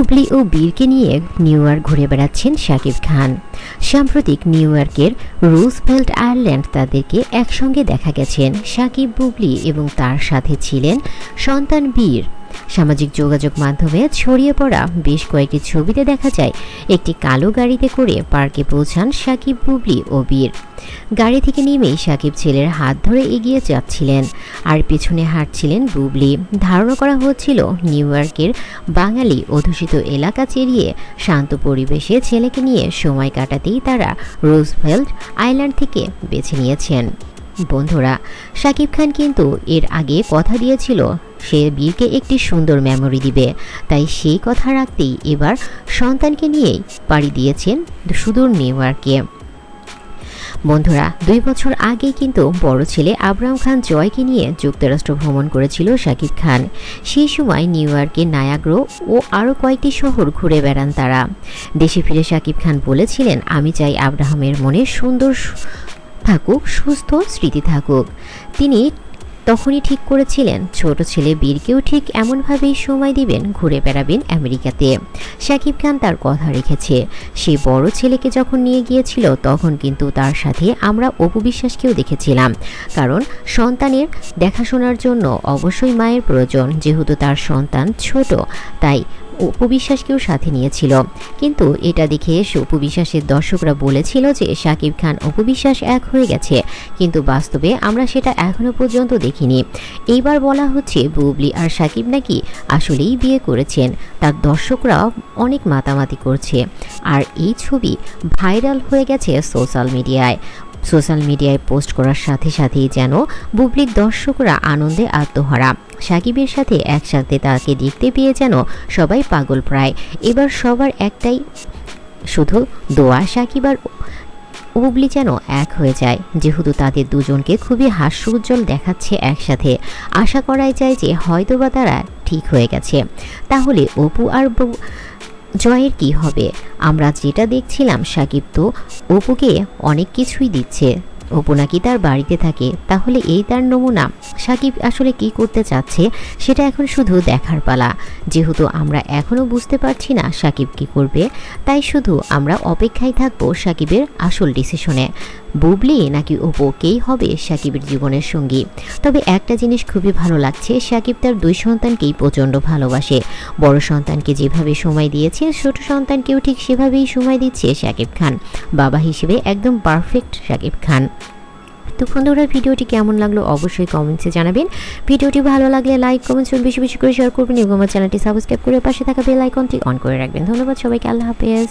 হুবলি ও বীরকে নিয়ে new York ঘুরে বেড়াচ্ছেন শাকিব খান। সাম্প্রতিক নিউ ইয়র্কের রুজভেল্ট আয়ারল্যান্ড তাদেরকে একসঙ্গে দেখা গেছেন শাকিব বুবলি এবং তার সাথে ছিলেন সন্তান বীর। সামাজিক যোগাযোগ মাধ্যমে ছড়িয়ে পড়া বেশ কয়েকটি ছবিতে দেখা যায়, একটি কালো গাড়িতে করে পার্কে পৌঁছান সাকিব বুবলি ও বীর। গাড়ি থেকে নেমেই সাকিব ছেলের হাত ধরে এগিয়ে যাচ্ছিলেন আর পেছনে হাঁটছিলেন বুবলি। ধারণা করা হচ্ছিল নিউ ইয়র্কের বাঙালি অধ্যুষিত এলাকা চেরিয়ে শান্ত পরিবেশে ছেলেকে নিয়ে সময় কাটাতেই তারা রোজভেল্ট আইল্যান্ড থেকে বেছে নিয়েছেন। বন্ধুরা শাকিব খান কিন্তু এর আগে কথা দিয়েছিল সে বীরকে একটি সুন্দর মেমোরি দিবে। তাই সেই কথা রাখতেই এবার সন্তানকে নিয়েই পাড়ি দিয়েছেন সুদূর নিউ ইয়র্কে। বন্ধুরা, দুই বছর আগে কিন্তু বড় ছেলে আবরাম খান জয়কে নিয়ে যুক্তরাষ্ট্র ভ্রমণ করেছিল শাকিব খান। সেই সময় নিউ ইয়র্কের নায়াগ্রো ও আরও কয়েকটি শহর ঘুরে বেড়ান তারা। দেশে ফিরে শাকিব খান বলেছিলেন, আমি চাই আব্রাহামের মনে সুন্দর থাকুক, সুস্থ স্মৃতি থাকুক। তিনি তখনই ঠিক করেছিলেন। ছোট ছেলে বীরকেও ঠিক এমনভাবেই সময় দিবেন ঘুরে বেড়াবেন আমেরিকাতে। শাকিব খান তার কথা রেখেছে। সে বড় ছেলেকে যখন নিয়ে গিয়েছিল, তখন কিন্তু তার সাথে আমরা অপু বিশ্বাসকেও দেখেছিলাম। কারণ সন্তানের দেখাশোনার জন্য অবশ্যই মায়ের প্রয়োজন, যেহেতু তার সন্তান ছোট, তাই উপবিশ্বাসকেও সাথে নিয়েছিল। কিন্তু এটা দেখে এসে উপবিশ্বাসের দর্শকরা বলেছিল যে শাকিব খান উপবিশ্বাস এক হয়ে গেছে। কিন্তু বাস্তবে আমরা সেটা এখনও পর্যন্ত দেখিনি। এইবার বলা হচ্ছে বুবলি আর শাকিব নাকি আসলেই বিয়ে করেছেন। তার দর্শকরা অনেক মাতামাতি করছে। আর এই ছবি ভাইরাল হয়ে গেছে সোশ্যাল মিডিয়ায়। সোশ্যাল মিডিয়ায় পোস্ট করার সাথে সাথেই যেন বুবলির দর্শকরা আনন্দে আত্মহারা। সাকিবের সাথে একসাথে তাকে দেখতে পেয়ে যেন সবাই পাগল প্রায়। এবার সবার একটাই শুধু দোয়া, সাকিব আর বুবলি যেন এক হয়ে যায়। যেহেতু তাদের দুজনকে খুবই হাস্য উজ্জ্বল দেখাচ্ছে একসাথে, আশা করাই যায় যে হয়তোবা তারা ঠিক হয়ে গেছে। তাহলে অপু আর জয়ের কি হবে? আমরা যেটা দেখছিলাম, সাকিব তো অপুকে অনেক কিছুই দিচ্ছে। অপু নাকি তার বাড়িতে থাকে, তাহলে এই তার নমুনা। সাকিব আসলে কি করতে চাচ্ছে, সেটা এখন শুধু দেখার পালা। যেহেতু আমরা এখনও বুঝতে পারছি না সাকিব কি করবে, তাই শুধু আমরা অপেক্ষায় থাকব সাকিবের আসল ডিসিশনে বুবলি নাকি অপু কেই হবে সাকিবের জীবনের সঙ্গী। তবে একটা জিনিস খুবই ভালো লাগছে, সাকিব তার দুই সন্তানকেই প্রচণ্ড ভালোবাসে। বড় সন্তানকে যেভাবে সময় দিয়েছে, ছোট সন্তানকেও ঠিক সেভাবেই সময় দিচ্ছে সাকিব খান, বাবা হিসেবে একদম পারফেক্ট সাকিব খান। তো বন্ধুরা, ভিডিওটি কেমন লাগল অবশ্যই কমেন্টসে জানাবেন। ভিডিওটি ভালো লাগলে লাইক, কমেন্টস বেশি বেশি করে শেয়ার করবেন এবং আমার চ্যানেলটি সাবস্ক্রাইব করে পাশে থাকা বেল আইকনটি অন করে রাখবেন। ধন্যবাদ সবাইকে, আল্লাহ হাফেজ।